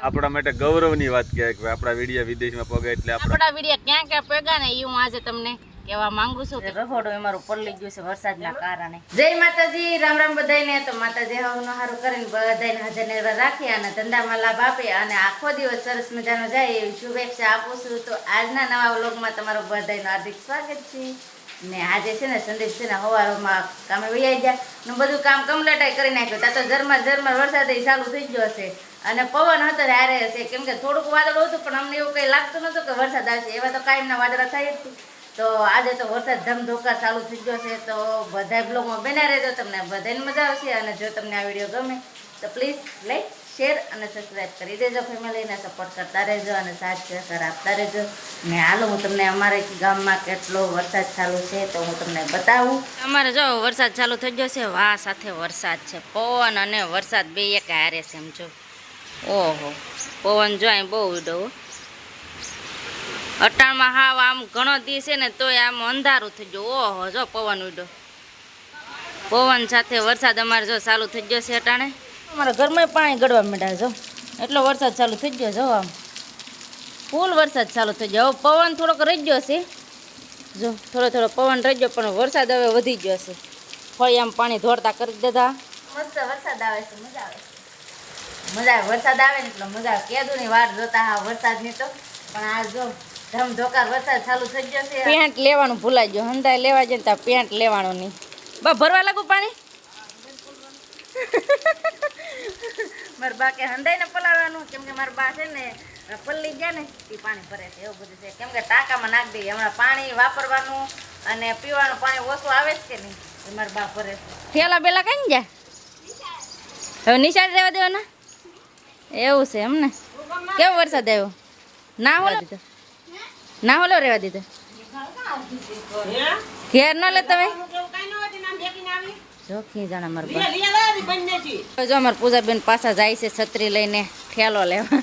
આપણા માટે ગૌરવની વાત કહેવાય કે આપણા વીડિયો વિદેશમાં પગે એટલે આપણા આપણા ક્યાં ક્યાં પગ્યા ને એ હું આજે તમને કહેવા માંગુ છું કે રહોડો અમારું પલળી ગયું છે વરસાદના કારણે. જય માતાજી રામ રામ બધાને તો માતાજી હવનો હારું કરીને બધાને હાજર નિર્ભર રાખી અને ધંધામાં લાભ આપે અને આખો દિવસ સરસ મજાનો જાય એવી શુભેચ્છા આપું છું. તો આજના નવા વ્લોગમાં તમારું બધાયનું હાર્દિક સ્વાગત છે. ને આજે છે ને સંદેશ છે ને હવારોમાં કામે વૈયા ગયા. ને બધું કામ કમલટાઈ કરી નાખ્યું. ત્યાં તો ઝરમર ઝરમર વરસાદ ચાલુ થઈ ગયો છે અને પવન હતો ત્યારે હશે. કેમ કે થોડુંક વાદળ હતું, પણ અમને એવું કંઈ લાગતું નહોતું કે વરસાદ આવશે. એવા તો કાયમના વાદળા થાય જ તો આજે તો વરસાદ ધમધોકા ચાલુ થઈ ગયો છે. તો બધા બ્લોગમાં બના રહેજો. તમને બધાને મજા આવશે અને જો તમને આ વીડિયો ગમે, તો પ્લીઝ લાઈક, શેર અને સબસ્ક્રાઈબ કરી દેજો ફેમિલીને સપોર્ટ કરતા રહેજો અને સાથ સહકાર આપતા રહેજો. ને હાલો, હું તમને અમારે ગામમાં કેટલો વરસાદ ચાલુ છે તો હું તમને બતાવું. અમારે જો વરસાદ ચાલુ થઈ ગયો છે. વાહ, સાથે વરસાદ છે. પવન અને વરસાદ બે એક હારે છે એમ જો. ઓહો પવન જો અહીં બહુ ઉડો હો. અટાણમાં હાવ આમ ઘણો દી છે ને તોય આમ અંધારું થઈ ગયું. ઓહો જો પવન ઉડો પવન સાથે વરસાદ અમારે જો ચાલુ થઈ ગયો છે અટાણે. અમારા ઘરમાં પાણી ગળવા માંડ્યા જો એટલો વરસાદ ચાલુ થઈ ગયો જો આમ. ફૂલ વરસાદ ચાલુ થઈ ગયો. હવે પવન થોડોક રહી ગયો છે. જો થોડો થોડો પવન રહી ગયો પણ વરસાદ હવે વધી ગયો છે. ફળી આમ પાણી ધોળતા કરી દીધા. મસ્ત વરસાદ આવે છે મજા આવે મજા આવે વરસાદ આવે ને એટલે મજા આવે. કેદુની વાર જોતા હા વરસાદની તો. પણ આ જો ધમધોકાર વરસાદ ચાલુ થઈ ગયો છે. પેન્ટ લેવાનું ભૂલાઈ ગયો. હંધાય લેવા જાય ને ત્યાં પેન્ટ લેવાનું નહીં. બા ભરવા લાગુ પાણી? મારા બા કે હંધાઈ ને પલાળવાનું કેમ કે મારા બા છે ને પલ્લી ગયા ને એ પાણી ભરે છે એવું બધું છે. કેમ કે ટાંકામાં નાખી દઈએ. હમણાં પાણી વાપરવાનું અને પીવાનું પાણી ઓછું આવે જ કે નહીં? એ મારા બા ભરે છે. થેલા બેલા કઈ ગયા હવે નિશાળ રહેવા દેવાના? એવું છે એમ ને? કેવો વરસાદ આવ્યો? ના હોલો? ના હોલો રહેવા દીધો? ઘેર ન લે તમે? જોખી જાણે જો અમાર પૂજાબેન પાછા જાય છે છત્રી લઈને ઠેલો લેવા.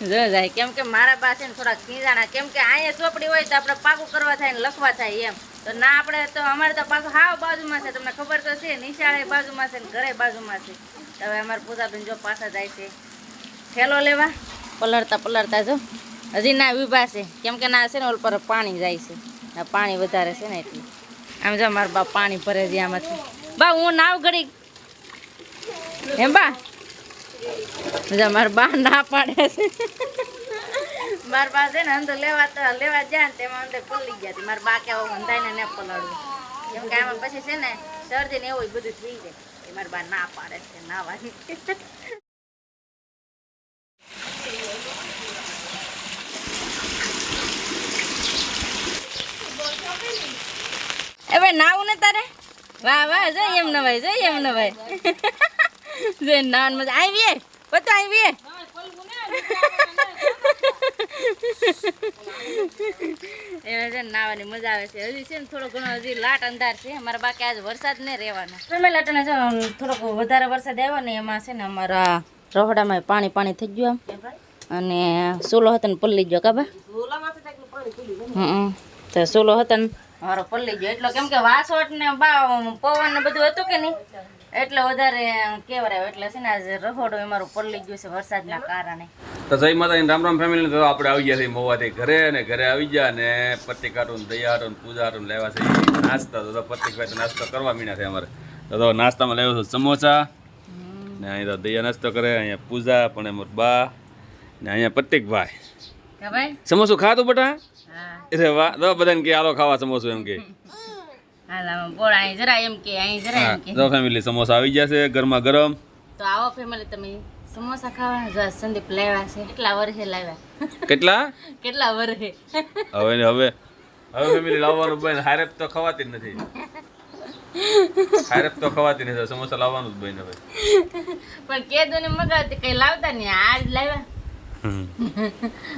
જો જાય. કેમ કે મારા પાસે ને થોડા ખીજાણા કેમ કે અહીંયા ચોપડી હોય તો આપણે પાકું કરવા થાય ને લખવા થાય એમ. તો ના આપણે તો અમારે તો પાકું હાવ બાજુમાં છે. તમને ખબર તો છે નિશાળે બાજુમાં છે ને ઘરે બાજુમાં છે. તો હવે અમારા પૂજાબેન જો પાછા જાય છે. ઠેલો લેવા. પલળતા પલળતા જો. હજી ના વિભા છે. કેમ કે ના છે ને, ઓલ પર પાણી જાય છે. પાણી વધારે છે ને એટલે. આમ જો મારા બા પાણી ભરે છે આમાંથી. બા, હું નાવ ઘડી એમ બા? જો મારા બા ના પાડે છે. માર બા છે ને, અંદર લેવા તો, લેવા જાય ને તેમાં અંદર પલળી ગયા હતી મારા બા કે અંધાઈને ને પલળવું. કેમ કે આમાં પછી છે ને, શરદી ને એવું બધું થઈ જાય. મારા બા ના પાડે છે નાવાની એ ભાઈ નાવું ને તારે? વાહ વાહ જઈ એમ નવાય જઈ એમ નવાય જઈ નાન મજા આવીએ પતો આવી. એને છે નાવાની મજા આવે છે. હજી છે ને થોડો ઘણો હજી લાટ અંધાર છે. અમારા બાકી આજ વરસાદ નહીં રહેવાનો. તમે લાટને થોડોક વધારે વરસાદ આવ્યો ને એમાં છે ને અમારા રહોડામાં પાણી પાણી થઈ ગયું અને સોલો હતો ને પલ્લી ગયો કાબા હમ. તો સોલો હતો ને મારો પલ્લી ગયો. એટલો કેમ કે વાસોટ ને બા પવન ને બધું હતું કે નહીં? એટલે વધારે કેવરાયો એટલે છે ને આજે રહોડો અમારું પલ્લી ગયું છે વરસાદના કારણે. તો જય માતાજી રામ રામ ફેમિલી તો આપણે આવી ગયા છીએ મોવાથી ઘરે અને ઘરે આવી ગયા ને પત્રિકારું દયારું પૂજારું લેવા છે નાસ્તા. તો પત્રિકભાઈ તો નાસ્તો કરવા મીના છે અમારે. તો નાસ્તામાં લેવો છું સમોસા ને અહીં તો દયા નાસ્તો કરે અહીંયા પૂજા પણ એમ બા ને અહીંયા પ્રત્યેક ભાઈ. સમોસું ખાતું બટા? અરે વાહ તો બધાને કે આલો ખાવા સમોસું એમ કે. તો ફેમિલી સમોસા આવી ગયા છે ગરમા ગરમ. તો આવો ફેમિલી તમે સમોસા ખાવા જો સંદીપ લાવ્યા છે. કેટલા વર્ષે લાવ્યા? કેટલા? કેટલા વર્ષે? હવે ને હવે. હવે ફેમિલી લાવવાનું બંધ હારેપ તો ખવાતી નથી. હારેપ તો ખવાતી નથી સમોસા લાવવાનું જ બંધ હવે. પણ કેદો ને મગાવતી કઈ લાવતા નહીં આજ લાવ્યા.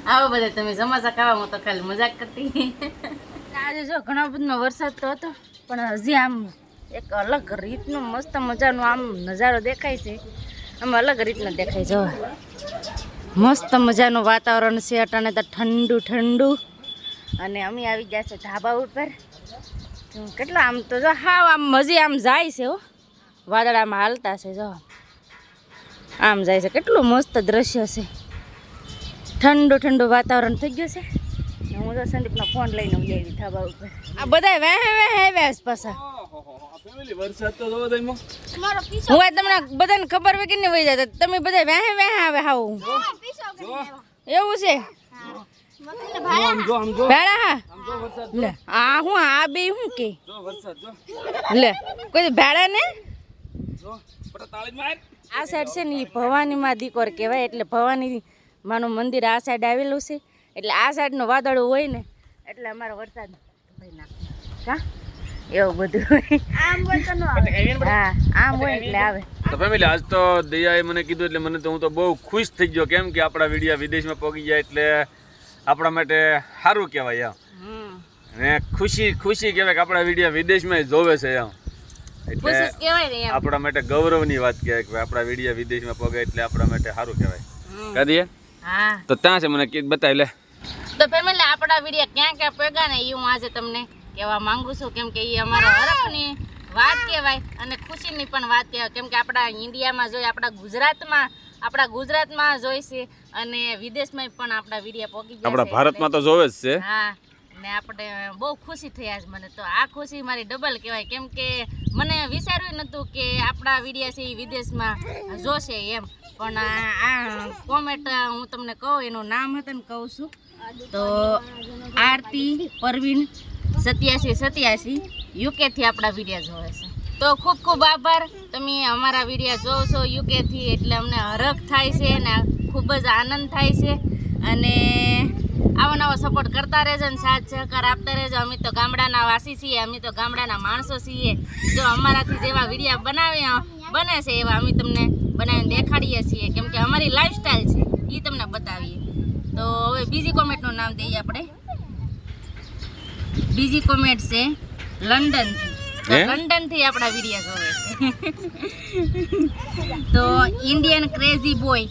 આવો બધા તમે સમોસા ખાવામાં તો ખાલી મજાક કરતી. આજે જો ઘણો બધો વરસાદ તો હતો. પણ હજી આમ એક અલગ રીતનો મસ્ત મજાનો આમ નજારો દેખાય છે. આમ અલગ રીતનો દેખાય જો મસ્ત મજાનું વાતાવરણ છે અટાણે તો ઠંડુ ઠંડુ. અને અમે આવી ગયા છે ધાબા ઉપર. કેટલા આમ તો જો હા આમ મજી આમ જાય છે હો. વાદળામાં હાલતા છે જો. આમ જાય છે. કેટલું મસ્ત દ્રશ્ય છે. ઠંડુ ઠંડુ વાતાવરણ થઈ ગયું છે. હું તો સંદીપનો ફોન લઈને ઉઈ આવી ધાબા ઉપર. આ બધા વેહે વેહે આવ્યા છે પાછા. હું આ તમને બધાને ખબર કે નહીં વહી જાય તમે બધા વેહે વેહે આવે હાવ. એવું છે? ભેળા હા. લે આ હું આ બે હું કે? જો લે કોઈ ભેળા ને? જો પટા તાળી માર. આ સાઈડ છે ને એ ભવાની માં દીકોર કહેવાય એટલે ભવાની માનું મંદિર આ સાઈડ આવેલું છે. એટલે આ સાઈડનું વાદળું હોય ને એટલે અમારો વરસાદ ભાઈ એવું બધું હોય. હા આમ હોય એટલે આવે. તો ફેમિલી આજ તો દયાએ મને કીધું એટલે મને તો હું તો બહુ ખુશ થઈ ગયો. કેમ કે આપણા વિડીયા વિદેશમાં પહોંચી જાય એટલે આપણા માટે સારું કહેવાય એમ. ને ખુશી ખુશી કહેવાય કે આપણા વિડીયા વિદેશમાં જોવે છે એમ. એટલે આપણા માટે ગૌરવની વાત કહેવાય કે આપણા વિડીયા વિદેશમાં પગે એટલે આપણા માટે સારું કહેવાય. કદીએ તો ત્યાં છે મને કીધું બતાવી લે. તો ફેમિલી આપણા વીડિયો ક્યાં ક્યાં પેગા ને એ હું આજે તમને કહેવા માંગુ છું. કેમ કે એ અમારા હરખની વાત કહેવાય અને ખુશીની પણ વાત કહેવાય. કેમ કે આપણા ઇન્ડિયામાં જોઈએ આપણા ગુજરાતમાં આપણા ગુજરાતમાં જોઈ છે અને વિદેશમાં પણ આપણા વિડીયા પહોંચી ગયા આપણા ભારતમાં તો જોવે જ છે. હા ને આપણે બહુ ખુશી થયા છે મને તો. આ ખુશી મારી ડબલ કહેવાય. કેમ કે મને વિચાર્યું નહોતું કે આપણા વિડીયા છે એ વિદેશમાં જોશે એમ. પણ આ આ કોમેન્ટ હું તમને કહું એનું નામ હતું ને કહું છું. તો આરતી, પરવીન, સત્યાસી સત્યાસી, યુકેથી આપણા વિડીયા જોવે છે. તો ખૂબ ખૂબ આભાર. તમે અમારા વિડીયા જોવો છો યુકેથી, એટલે અમને હરખ થાય છે અને ખૂબ જ આનંદ થાય છે. અને આવો નવો સપોર્ટ કરતા રહેજો ને સાથ સહકાર આપતા રહેજો. અમે તો ગામડાના વાસી છીએ, અમે તો ગામડાના માણસો છીએ. જો અમારાથી જેવા વિડીયા બનાવ્યા બને છે એવા અમે તમને બનાવીને દેખાડીએ છીએ. કેમ કે અમારી લાઈફસ્ટાઈલ છે એ તમને બતાવીએ. તો હવે બીજી કોમેન્ટનું નામ દઈએ આપણે. બીજી કોમેન્ટ છે લંડનથી? લંડનથી આપણા વીડિયો જોવે છે. તો ઇન્ડિયન ક્રેઝી બોય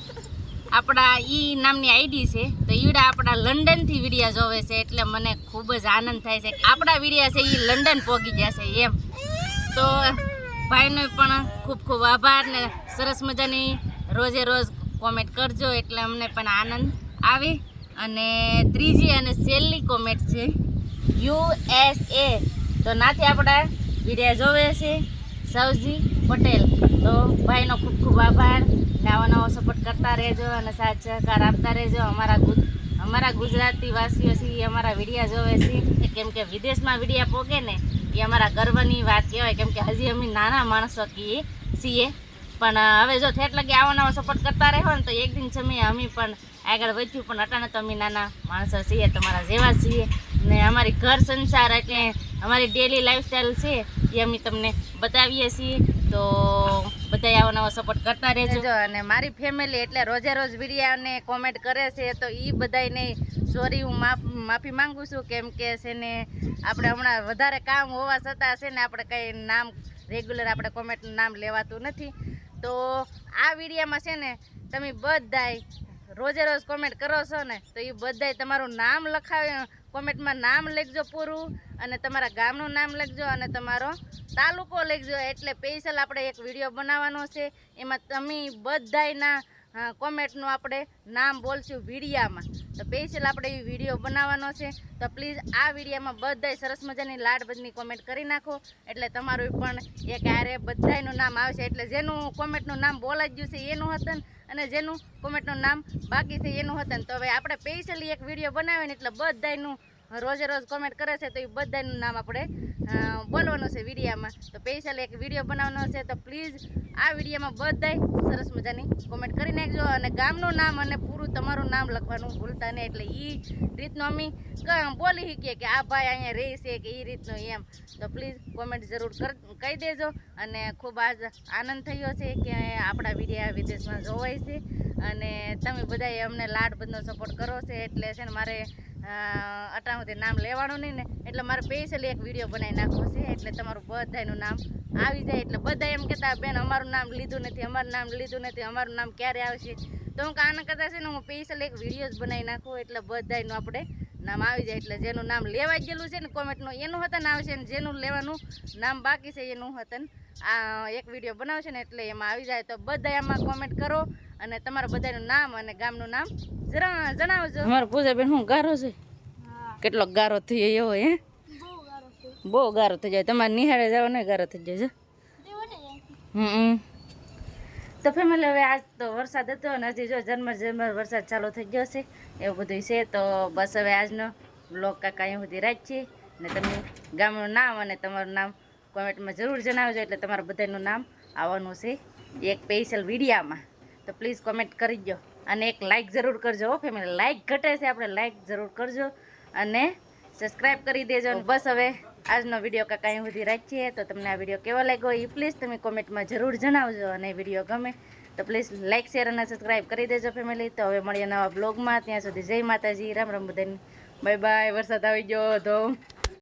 આપણા ઈ નામની આઈડી છે. તો ઈડા આપણા લંડનથી વિડીયા જોવે છે એટલે મને ખૂબ જ આનંદ થાય છે. આપણા વિડીયા છે એ લંડન પહોંચી જશે એમ. તો ભાઈનો પણ ખૂબ ખૂબ આભાર ને સરસ મજાની રોજે રોજ કોમેન્ટ કરજો એટલે અમને પણ આનંદ આવે અને ત્રીજી અને છેલ્લી કોમેન્ટ છે યુએસએ તો નાથી આપણા વિડીયા જોવે છે સૌજી પટેલ. તો ભાઈનો ખૂબ ખૂબ આભાર. નવા નવો સપોર્ટ કરતા રહેજો અને સાથ સહકાર આપતા રહેજો. અમારા ગુજ, અમારા ગુજરાતી વાસીઓ છે એ અમારા વિડીયા જોવે છે. કેમ કે વિદેશમાં વિડીયા પોગે ને, એ અમારા ગર્વની વાત કહેવાય. કેમ કે હજી અમે નાના માણસો કહીએ છીએ. પણ હવે જો થેટ લગી આવો નવો સપોર્ટ કરતા રહેવા ને તો એક દિન સમયે અમે પણ આગળ વધ્યું, પણ અટાણે તમે નાના માણસો છીએ, તમારા જેવા છીએ. ને અમારી ઘર સંસાર એટલે અમારી ડેલી લાઈફસ્ટાઈલ છે, એ અમે તમને બતાવીએ છીએ. તો બધા આવો નવો સપોર્ટ કરતા રહેજો. અને મારી ફેમિલી એટલે રોજે રોજ વિડીયાને કોમેન્ટ કરે છે, તો એ બધાને સોરી હું માફ, માફી માંગુ છું, કેમ કે છે ને, આપણે હમણાં વધારે કામ હોવા છતાં છે ને, આપણે કંઈ નામ રેગ્યુલર આપણે કોમેન્ટનું નામ લેવાતું નથી. તો આ વિડીયામાં છે ને, તમે બધાય રોજે રોજ કોમેન્ટ કરો છો ને, તો એ બધાય તમારું નામ લખાવી, કોમેન્ટમાં નામ લખજો પૂરું, અને તમારા ગામનું નામ લખજો, અને તમારો તાલુકો લખજો. એટલે સ્પેશિયલ આપણે એક વીડિયો બનાવવાનો છે. એમાં તમે બધાયના કોમેન્ટનું આપણે નામ બોલશું વિડીયામાં. તો સ્પેશિયલ આપણે એ વીડિયો બનાવવાનો છે. તો પ્લીઝ આ વિડીયોમાં બધાય સરસ મજાની લાડબદની કોમેન્ટ કરી નાખો. એટલે તમારું પણ એક આરે બધાનું નામ આવશે. એટલે જેનું કોમેન્ટનું નામ બોલાઈ ગયું છે એનું હતું અને જેનું કોમેન્ટનું નામ બાકી છે એનું હતું તો હવે આપણે સ્પેશિયલી એક વીડિયો બનાવીને એટલે બધાયનું રોજે રોજ કોમેન્ટ કરે છે તો એ બધાનું નામ આપણે બોલવાનું છે વિડીયામાં. તો સ્પેશિયલ એક વીડિયો બનાવવાનો છે તો પ્લીઝ આ વિડીયોમાં બધાય સરસ મજાની કોમેન્ટ કરી નાખજો અને ગામનું નામ અને પૂરું તમારું નામ લખવાનું ભૂલતા નહીં. એટલે એ રીતનું અમે બોલી શકીએ કે આ ભાઈ અહીંયા રહે છે કે એ રીતનું એમ. તો પ્લીઝ કોમેન્ટ જરૂર કહી દેજો. અને ખૂબ આજ આનંદ થયો છે કે આપણા વિડીયા વિદેશમાં જોવાય છે. અને તમે બધાએ અમને લાડ બધનો સપોર્ટ કરો છે. એટલે છે ને મારે અટાણુંથી નામ લેવાનું નહીં ને. એટલે મારે સ્પેશિયલી એક વીડિયો બનાવી નાખવો છે. એટલે તમારું બધાનું નામ આવી જાય. એટલે બધા એમ કહેતા, બેન, અમારું નામ લીધું નથી, અમારું નામ લીધું નથી, અમારું નામ ક્યારે આવશે? તો હું આના કરતા છે ને, હું સ્પેશિયલ એક વીડિયો જ બનાવી નાખું. એટલે બધાનું આપણે નામ આવી જાય. એટલે જેનું નામ લેવાઈ ગયેલું છે ને કોમેન્ટનું એનું હતન આવશે ને, જેનું લેવાનું નામ બાકી છે, એનું હતન આ એક વીડિયો બનાવશે ને એટલે એમાં આવી જાય. તો બધા એમાં કોમેન્ટ કરો અને તમારા બધાનું નામ અને ગામનું નામ જરા જણાવજો. અમારા પૂજાબેન શું ગારો છે? કેટલો ગારો થઈ જાય એવો હે? બહુ ગારો થઈ જાય. તમારે નિહાળે જાવ ને ગારો થઈ જાય હમ તો ફેમિલી હવે આજ તો વરસાદ હતો અને હજી જો જન્મ જન્મ વરસાદ ચાલુ થઈ ગયો છે. એવું બધું છે. તો બસ હવે આજનો બ્લોગ કાકા અહીં સુધી રાખીએ. ને તમે ગામનું નામ અને તમારું નામ કોમેન્ટમાં જરૂર જણાવજો એટલે તમારા બધાનું નામ આવવાનું છે એક સ્પેશિયલ વિડીયામાં. તો પ્લીઝ કોમેન્ટ કરી દો અને એક લાઇક જરૂર કરજો હો ફેમિલી લાઇક ઘટે છે, આપણે લાઇક જરૂર કરજો અને સબસ્ક્રાઇબ કરી દેજો અને બસ હવે આજનો વીડિયો કાંઈ અહીં સુધી રાખીએ. તો તમને આ વીડિયો કેવો લાગ્યો એ પ્લીઝ તમે કોમેન્ટમાં જરૂર જણાવજો અને વીડિયો ગમે તો પ્લીઝ લાઇક શેર અને સબસ્ક્રાઇબ કરી દેજો ફેમિલી તો હવે મળીએ નવા બ્લોગમાં ત્યાં સુધી જય માતાજી. રામ રામ બધાને. બાય બાય વરસાદ આવી ગયો. તો